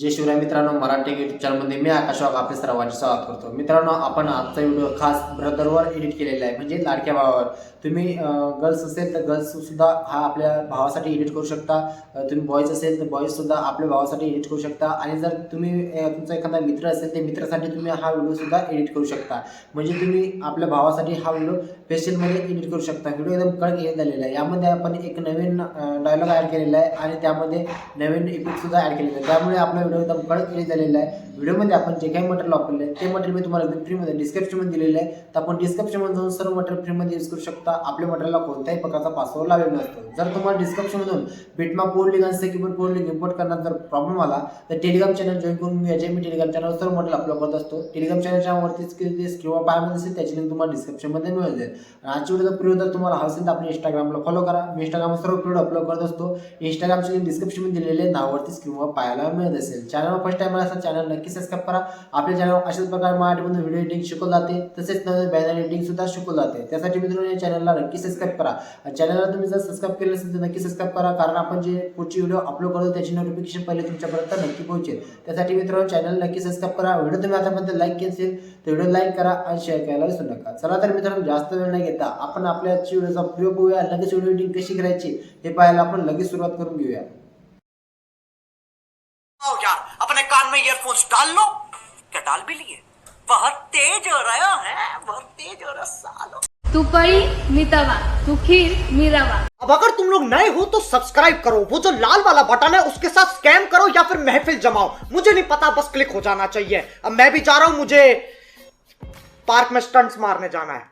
जय शिवराय मित्रांनो मराठी युट्यूब चॅनलमध्ये मी आकाश वाघ आपले सर्वांचे स्वागत करतो. मित्रांनो आपण आजचा व्हिडिओ खास ब्रदरवर एडिट केलेला आहे. म्हणजे लाडक्या भावावर. तुम्ही गर्ल्स असेल तर गर्ल्ससुद्धा हा आपल्या भावासाठी एडिट करू शकता. तुम्ही बॉईज असेल तर बॉईजसुद्धा आपल्या भावासाठी एडिट करू शकता. आणि जर तुम्ही तुमचा एखादा मित्र असेल त्या मित्रासाठी तुम्ही हा व्हिडिओसुद्धा एडिट करू शकता. म्हणजे तुम्ही आपल्या भावासाठी हा व्हिडिओ स्पेशलमध्ये एडिट करू शकता. व्हिडिओ एकदम कडक हे झालेला आहे. यामध्ये आपण एक नवीन डायलॉग ॲड केलेला आहे. आणि त्यामध्ये नवीन इफेक्टसुद्धा ॲड केलेला आहे. त्यामुळे आपलं व्हिडिओ एकदम कडक एडिट झालेला आहे व्हिडिओमध्ये आपण जे काही मटेरियल वापरले आहे ते मटेरियल मी तुम्हाला एकदम फ्रीमध्ये डिस्क्रिप्शनमध्ये दिलेलं आहे. तर आपण डिस्क्रिप्शनमध्ये जाऊन सर्व मटेरियल फ्रीमध्ये यूज करू शकता. आपल्या मटेरियलला कोणत्याही प्रकारचा पासवर्ड लावलेला नसतो. जर तुम्हाला डिस्क्रिप्शनमधून बिटमा कोड लिंक आणि सेक्युबर कोड लिंक इम्पोर्ट करण्यात जर प्रॉब्लेम आला तर टेलिग्राम चॅनल जॉईन करून मी याच्या मी टेलिग्राम चॅनल सर्व मटेरियल अपलोड करत असतो. टेलिग्राम चॅनलच्यावरतीच किंवा पायामध्ये असेल त्याची लिंक तुम्हाला डिस्क्रिप्शनमध्ये मिळेल जाईल. आणि आजची व्हिडिओ प्रिय जर तुम्हाला हवा असेल तर आपण इंस्टाग्रामला फॉलो करा. मी इंस्टाग्रामवर सर्व व्हिडिओ अपलोड करत असतो. इंस्टाग्रामची लिंक डिस्क्रिप्शनमध्ये दिलेले नावावरतीच किंवा पाहायला मिळत असेल. चॅनलवर फर्स्ट टाइम असं चॅनल नक्की सबस्क्राईब करा. आपल्या चॅनल अशाच प्रकारे मराठीमधून व्हिडिओ एडिटिंग शिकवलं जाते. तसेच नवीन बॅनर एडिटिंग सुद्धा शिकवलं जाते. त्यासाठी मित्रांनो या चॅनलला नक्की सबस्क्राईब करा. चॅनलला तुम्ही जर सबस्क्राईब केलं असेल तर नक्की सबस्क्राईब करा. कारण आपण जे पुढची व्हिडिओ अपलोड करतो त्याची नोटिफिकेशन पहिले तुमच्यापर्यंत नक्की पोहोचेल. त्यासाठी मित्रांनो चॅनल नक्की सबस्क्राईब करा. व्हिडिओ तुम्ही आतापर्यंत लाईक केली असेल तर व्हिडिओ लाईक करा आणि शेअर करायला विसरू नका. चला तर मित्रांनो जास्त वेळ नाही घेता आपण आपल्या व्हिडिओचा प्रयोग होऊया लगेच व्हिडिओ एडिटिंग कशी करायची हे पाहायला आपण लगेच सुरुवात करून घेऊया. ईयरफोन्स डाल लो। क्या डाल भी लिए? बहुत तेज हो रहा है बहुत तेज हो रहा सालो। तू पळी मी तवा तू खीर मी रवा अब अगर तुम लोग नए हो तो सब्सक्राइब करो। वो जो लाल वाला बटन है उसके साथ स्कैम करो या फिर महफिल जमाओ। मुझे नहीं पता बस क्लिक हो जाना चाहिए। अब मैं भी जा रहा हूँ मुझे पार्क में स्टंट्स मारने जाना है।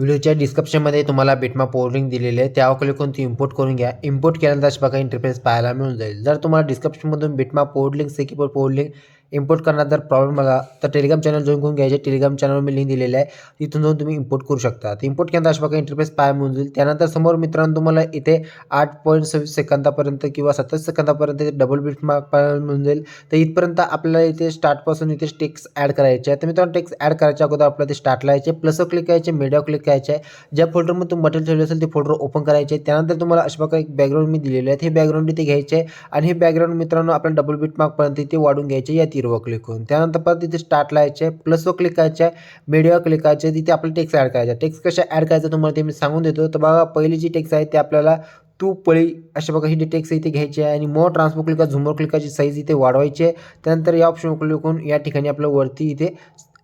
व्हिडिओच्या डिस्क्रिप्शनमध्ये तुम्हाला बिटमा पोर्लिंग दिलेले आहे. त्यावर क्लिक करून ती इम्पोर्ट करून घ्या. इम्पोर्ट केल्यानंतर अशा प्रकारे इंटरफेस पाहायला मिळून जाईल. जर तुम्हाला डिस्क्रिप्शनमधून बिटमा पोर्लिंग सेकिपोर लिंक इम्पोर्ट करण्यात जर प्रॉब्लेम आला तर टेलिग्राम चॅनल जॉईन करून घ्यायचे. टेलिग्राम चॅनलवर मी लिंक दिलेलं आहे. तिथून जाऊन तुम्ही इम्पोर्ट करू शकता. इम्पोर्ट केल्यानंतर अशा प्रकारे इंटरफेस पाय मिळून जाईल. त्यानंतर समोर मित्रांनो तुम्हाला इथे आठ पॉईंट सव्वीस सेकंदापर्यंत किंवा सत्तावीस सेकंदापर्यंत डबल बीट मार्क पाहायला मिळून जाईल. तर इथपर्यंत आपल्याला इथे स्टार्टपासून इथे टेक्स ॲड करायचे आहे. तर मित्रांनो टेक्स ॲड करायच्या अगोदर आपल्याला ते स्टार्टला यायचे प्लसवर क्लिक करायचे मीडियावर क्लिक करायचे आहे. ज्या फोल्डरमध्ये तुम्ही मटेरियल ठेवले असेल ते फोल्डर ओपन करायचे त्यानंतर तुम्हाला अशा प्रकारे एक बॅकग्राऊंड मी दिलेले आहेत हे बॅकग्राऊंड इथे घ्यायचे आहे. आणि हे बॅकग्राऊंड मित्रांनो आपल्याला डबल बीट मार्कपर्यंत इथे वाढून घ्यायचे या हिरवं क्लिक करून. त्यानंतर परत तिथे स्टार्ट लावायचे आहे प्लसवर क्लिक करायचे मीडियावर क्लिक करायचे तिथे आपलं टेक्स ॲड करायचा. टेक्स कशा ॲड करायचं तुम्हाला ते मी सांगून देतो. तर बघा पहिली जी टेक्स आहे ते आपल्याला तू पळी अशा प्रकारची डिटेक्स टेक्स इथे घ्यायची आहे. आणि मोर ट्रान्सफर क्लिक झुमर क्लिकाची साईज इथे वाढवायची आहे. त्यानंतर या ऑप्शन क्लिक करून या ठिकाणी आपलं वरती इथे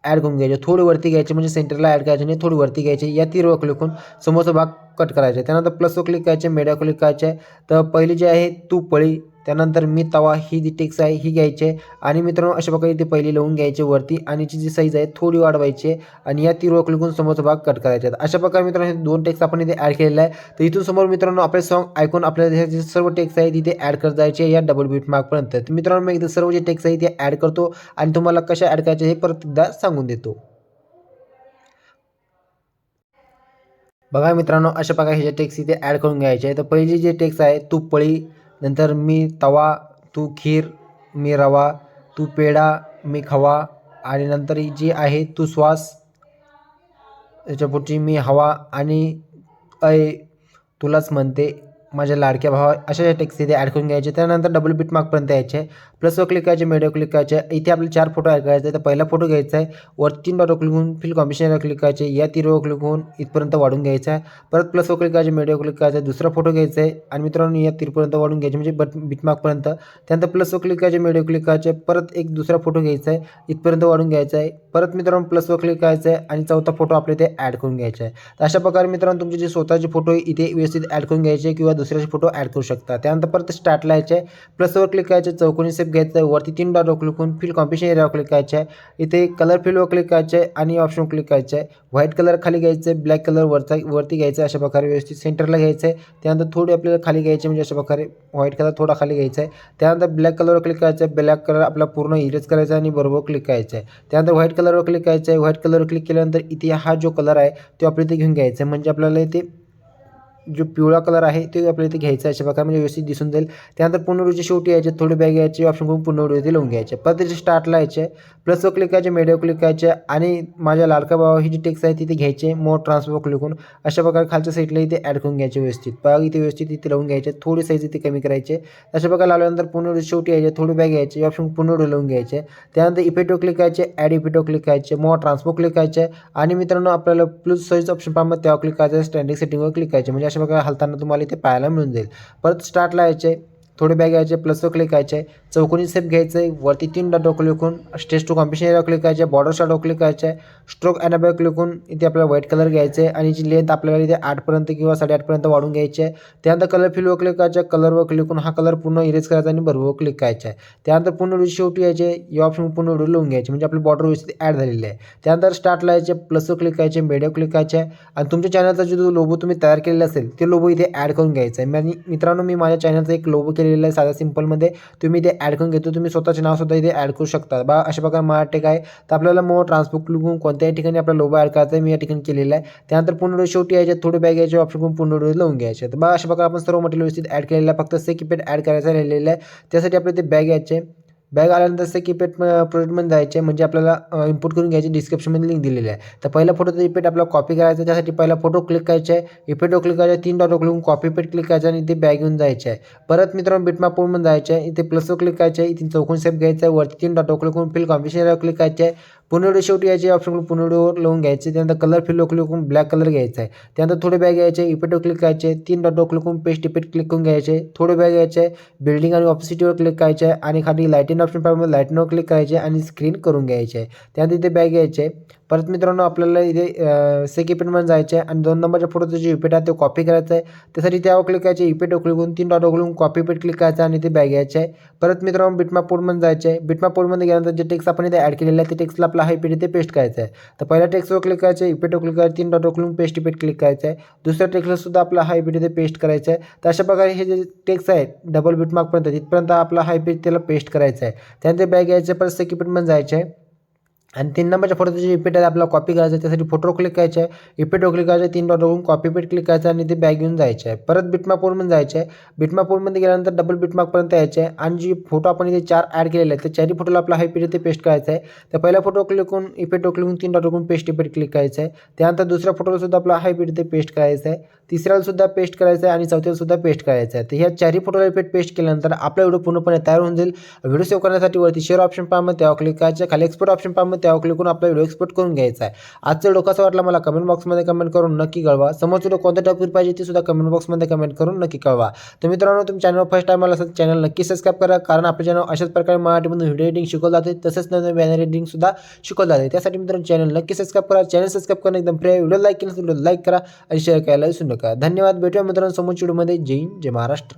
ॲड करून घ्यायचे. थोडी वरती घ्यायचे म्हणजे सेंटरला ॲड करायचे नाही थोडी वरती घ्यायचे. या तीरवर क्लिक करून समोरचा भाग कट करायचे. त्यानंतर प्लसवर क्लिक करायचे मीडिया क्लिक करायचे. तर पहिली जी आहे तू पळी. त्यानंतर मी तवा ही जी टेक्स आहे ही घ्यायची. आहे आणि मित्रांनो अशा प्रकारे ते पहिली लावून घ्यायचे वरती. आणि जी जी साईज आहे थोडी वाढवायची. आणि या तीरवर क्लिकून समोरचा भाग कट करायचे. अशा प्रकारे मित्रांनो हे दोन टेक्स आपण इथे ॲड केलेला आहे. तर इथून समोर मित्रांनो आपले सॉन्ग ऐकून आपल्याला जे सर्व टेक्स आहे तिथे ॲड करत जायचे या डबल बीट मार्कपर्यंत मित्रांनो मी इथे सर्व जे टेक्स आहे ते ॲड करतो. आणि तुम्हाला कशा ॲड करायचे हे परत एकदा सांगून देतो. बघा मित्रांनो अशा प्रकारे ह्याच्या टेक्स इथे ॲड करून घ्यायचे आहे तर पहिली जे टेक्स आहे तू पळी नंतर मी तवा तू खीर मी रवा तू पेढा मी खवा आणि नंतर ही जी आहे तू श्वास त्याच्या पुढची मी हवा आणि अय तुलाच म्हणते. माझ्या लाडक्या भावा अशा ज्या टेक्स्ट इथे ॲड करून घ्यायचे त्यानंतर डबल बीट मार्कपर्यंत यायचे प्लसवर क्लिक करायचे मीडिया क्लिक करायचे इथे आपले चार फोटो ॲड करायचे तर पहिला फोटो घ्यायचा आहे वर तीन डॉट क्लिक होऊन फिल कॉम्बिनेशनवर क्लिक करायचे या तीरवर क्लिक होऊन इथपर्यंत वाढून घ्यायचा आहे परत प्लसवर क्लिक करायचे मीडिया क्लिक करायचा दुसरा फोटो घ्यायचा आहे आणि मित्रांनो या तीरपर्यंत वाढून घ्यायचे म्हणजे बट बीटमार्कपर्यंत त्यानंतर प्लसवर क्लिक करायचे मीडिया क्लिक करायचे परत एक दुसरा फोटो घ्यायचा आहे इथपर्यंत वाढून घ्यायचा आहे परत मित्रांनो प्लसवर क्लिक करायचं आहे आणि चौथा फोटो आपल्या इथे ॲड करून घ्यायचा आहे तर अशा प्रकारे मित्रांनो तुमचे जे स्वतःचे फोटो इथे व्यवस्थित ॲड करून घ्यायचे किंवा दुसऱ्याचे फोटो ॲड करू शकता. त्यानंतर परत स्टार्टला यायचे प्लसवर क्लिक करायचे चौकोनी सेप घ्यायचं आहे वरती तीन डॉट क्लिक करून फिल कॉम्पिशन एरियावर क्लिक करायचे आहे इथे कलर फिल्डवर क्लिक करायचे आहे आणि ऑप्शन क्लिक करायचे आहे व्हाईट कलर खाली घ्यायचं आहे ब्लॅक कलर वरचा वरती घ्यायचं आहे अशा प्रकारे व्यवस्थित. सेंटरला घ्यायचं आहे त्यानंतर थोडी आपल्याला खाली घ्यायचे म्हणजे अशा प्रकारे व्हाईट कलर थोडा खाली घ्यायचा आहे त्यानंतर ब्लॅक कलरवर क्लिक करायचं आहे ब्लॅक कलर आपला पूर्ण इरेज करायचा आहे आणि बरोबर क्लिक करायचं आहे त्यानंतर व्हाईट कलरवर क्लिक करायचं आहे व्हाईट कलरवर क्लिक केल्यानंतर इथे हा जो कलर आहे तो आपल्या इथे घेऊन घ्यायचा आहे म्हणजे आपल्याला इथे जो पिवळा कलर आहे ते आपल्याला इथे घ्यायचा अशा प्रकारे म्हणजे व्यवस्थित दिसून जाईल. त्यानंतर पुनरुजी शेवटी यायचे थोडे बॅग यायचे ऑप्शन करून पूर्ण इथे लावून घ्यायचे. परत त्याचे स्टार्टला यायचे. प्लसवर क्लिक करायचे मेडिओ क्लिक करायचे आणि माझ्या लाडका भावा ही जी टेक्स आहे तिथे घ्यायचे मोर ट्रान्सफर क्लिक करून. अशा प्रकारे खालच्या साईडला इथे ॲड करून घ्यायचे व्यवस्थित. बॅग इथे व्यवस्थित इथे लावून घ्यायचे थोडी साईज इथे कमी करायचे. अशा प्रकारे लावल्यानंतर पूर्ण शेवटी यायचे थोडी बॅग यायचे ऑप्शन पूर्ण लावून घ्यायचे. त्यानंतर इफेटो क्लिक करायचे ॲड इफेटो क्लिक करायचे मोर ट्रान्सफर क्लिक करायचे. आणि मित्रांनो आपल्याला प्लस साईज ऑप्शन पाहिजे तेव्हा क्लिक करायचं स्टँडिंग सेटिंगवर क्लिक करायचे. म्हणजे अशा प्रकारे हलताना तुम्हाला इथे पाहायला मिळून जाईल. परत स्टार्टला यायचे. थोडे बॅग घ्यायचे प्लसवर क्लिक करायचे. चौकोनी सेप घ्यायचं आहे वरती तीन dot लिखून stage to composition area click करायचे बॉर्डर शॉट क्लिक करायचे स्ट्रोक अॅनाबॅग क्लिक करून इथे आपल्याला व्हाईट कलर घ्यायचे आहे आणि जी लेंथ आपल्याला इथे आठपर्यंत किंवा साडेआठपर्यंत वाढून घ्यायची आहे. त्यानंतर कलर फिलवर क्लिक करायचे कलरवर क्लिक करून हा कलर पूर्ण इरेज करायचा आणि बरोबर क्लिक करायचा आहे. त्यानंतर पूर्ण व्हिडिओ शेवटी यायचे या ऑप्शन पूर्ण व्हिडिओ लिहून घ्यायचे म्हणजे आपली बॉर्डर व्यवस्थित ॲड झालेली आहे. त्यानंतर स्टार्टला यायचे प्लसवर क्लिक करायचे मेडिओ क्लिक करायचे आणि तुमच्या चॅनलचा जो लोबो तुम्ही तयार केलेला असेल ते लोबो इथे ॲड करून घ्यायचा आहे. मी मित्रांनो मी माझ्या चॅनलचा एक लोगो केलेला आहे साधा सिंपलमध्ये तुम्ही ते ॲड करून घेतो तुम्ही स्वतःचे नाव सुद्धा इथे ॲड करू शकता. बा अशा प्रकारे मराठी काय तर आपल्याला मोर ट्रान्सपोर्ट लिहून कोणत्याही ठिकाणी आपला लोबा ॲड करायचा आहे मी या ठिकाणी केलेला आहे. त्यानंतर पूर्ण शेवटी यायचे थोडे बॅग यायचे ऑप्शन करून पूर्ण व्हिडिओ लावून घ्यायचे. तर बा अशा प्रकारे आपण सर्व मटेरियल व्यवस्थित ॲड केलेलं आहे. फक्त से किपेट ॲड करायचं राहिलेलं आहे. त्यासाठी आपल्याला ते बॅग यायचे. बॅग आल्यानंतर से किपेट प्रोजेक्टमध्ये जायचे म्हणजे आपल्याला इम्पोर्ट करून घ्यायची डिस्क्रिप्शनमध्ये लिंक दिलेली आहे. तर पहिला फोटोचा इफेक्ट आपला कॉपी करायचा त्यासाठी पहिला फोटो क्लिक करायचा आहे इफेक्टवर क्लिक करायचा तीन dot click copy paste click करायचं आणि इथे बॅग घेऊन जायचे आहे. परत मित्रांनो बिटमॅप पूर्ण जायचे आहे इथे प्लसवर क्लिक करायचे आहे इथे चौकून सेप घ्यायचा आहे वरती तीन डॉट क्लिक करून फिल कॉम्बिनेशन क्लिक करायचे आहे. पूर्ण शेवटी यायचे ऑप्शन करून लावून घ्यायचे. त्यानंतर कलर फिल क्लिक करून ब्लॅक कलर घ्यायचा आहे. त्यानंतर थोडे बॅग घ्यायचे इपेटो क्लिक करायचे तीन डॉट क्लिक करून पेस्ट इपेट क्लिक करून घ्यायचे. थोडे बॅग घ्यायचे बिल्डिंग आणि ऑपोसिटीवर क्लिक करायचे आणि खाली लाईटिंग ऑप्शन पाहिजे लाईटिंगवर क्लिक करायचे आणि स्क्रीन करून घ्यायचे. त्यानंतर इथे बॅग घ्यायचे. परत मित्रांनो आपल्याला इथे सेक इफेक्टमध्ये जायचे आहे आणि दोन नंबरच्या फोटोचं जे इफेक्ट आहे ते कॉपी करायचं आहे त्यासाठी त्यावर क्लिक करायचे इफेक्टवर उकळून तीन डॉट उकळून कॉपी पेट क्लिक करायचं आणि ते बॅग घ्यायचे आहे. परत मित्रांनो बिटमॅप पोर्टमध्ये जायचे आहे बिटमापूरमध्ये गेल्यानंतर जे टेक्स्ट आपण इथे ॲड केलेलं आहे ते टेक्स्टला आपला हा पेट इथे पेस्ट करायचं आहे. तर पहिल्या टेक्स्टवर क्लिक करायचं आहे इफेक्टवर क्लिक करायचं तीन डॉट उकळून पेस्ट इफेक्ट क्लिक करायचं आहे. दुसऱ्या टेक्स्टला सुद्धा आपला हा पेट इथे पेस्ट करायचं आहे. तर अशा प्रकारे हे जे टेक्स्ट आहे डबल बिटमार्कपर्यंत तिथपर्यंत आपला हा पेज त्याला पेस्ट करायचं आहे. त्यानंतर बॅग घ्यायचं परत सेक इफेक्टमध्ये जायचं आहे आणि तीन नंबरच्या फोटोचं जे इफेक्ट आहे आपल्याला कॉपी करायचं आहे त्यासाठी फोटो क्लिक करायचं आहे. इफेक्टवर क्लिक करायचं आहे तीन डॉट कॉपी पेट क्लिक करायचं आणि ते बॅग घेऊन जायचं आहे. परत बिटमाप जायचं आहे. बिटमाप गेल्यानंतर डबल बिटमार्कपर्यंत यायचे आहे. आणि जी फोटो आपण इथे चार ॲड केलेले आहेत त्या चारही फोटोला आपला हा पेज इथे पेस्ट करायचा आहे. तर पहिला फोटो क्लिक करून इफेक्टवर क्लिक करून तीन डॉट पेस्ट इफेक्ट क्लिक करायचं आहे. त्यानंतर दुसऱ्या फोटोला सुद्धा आपला हा पेज इथे पेस्ट करायचा आहे. तिसऱ्याला सुद्धा पेस्ट करायचं आहे आणि चौथ्याला सुद्धा पेस्ट करायचं आहे तर ह्या चारही फोटोला इफेक्ट पेस्ट केल्यानंतर आपला व्हिडिओ पूर्णपणे तयार होऊन जाईल. व्हिडिओ सेव्ह करण्यासाठी वरती शेअर ऑप्शन पाहामं त्यावर क्लिक करायचं खाली एक्सपोर्ट ऑप्शन पाहामं त्यावर क्लिक करून आपला व्हिडिओ एक्सपोर्ट करून घ्यायचा आहे. आजचा व्हिडिओ कसा वाटला मला कमेंट बॉक्समध्ये कमेंट करून नक्की कळवा. समोर व्हिडिओ कोणत्या टॉपिक पाहिजे ते सुद्धा कमेंट बॉक्समध्ये कमेंट करून नक्की कळवा. तर मित्रांनो तुम्ही चॅनल फर्स्ट टाइम आला असेल चॅनल नक्की सबस्क्राईब करा कारण आपल्या चॅनल अशाच प्रकारे मराठीमधून व्हिडिओ एडिटिंग शिकवलं जाते. तसंच नवीन बॅनर एडिटिंग सुद्धा शिकवलं जाते. त्यासाठी मित्रांनो चॅनल नक्की सबस्क्राईब करा. चॅनल सबस्क्राईब करणं एकदम फ्री आहे. व्हिडिओ लाईक केला व्हिडिओ लाईक करा आणि शेअर करायला विसरू नका. धन्यवाद. भेटूया मित्रांनो समोर व्हिडिओमध्ये. जय हिंद जय महाराष्ट्र.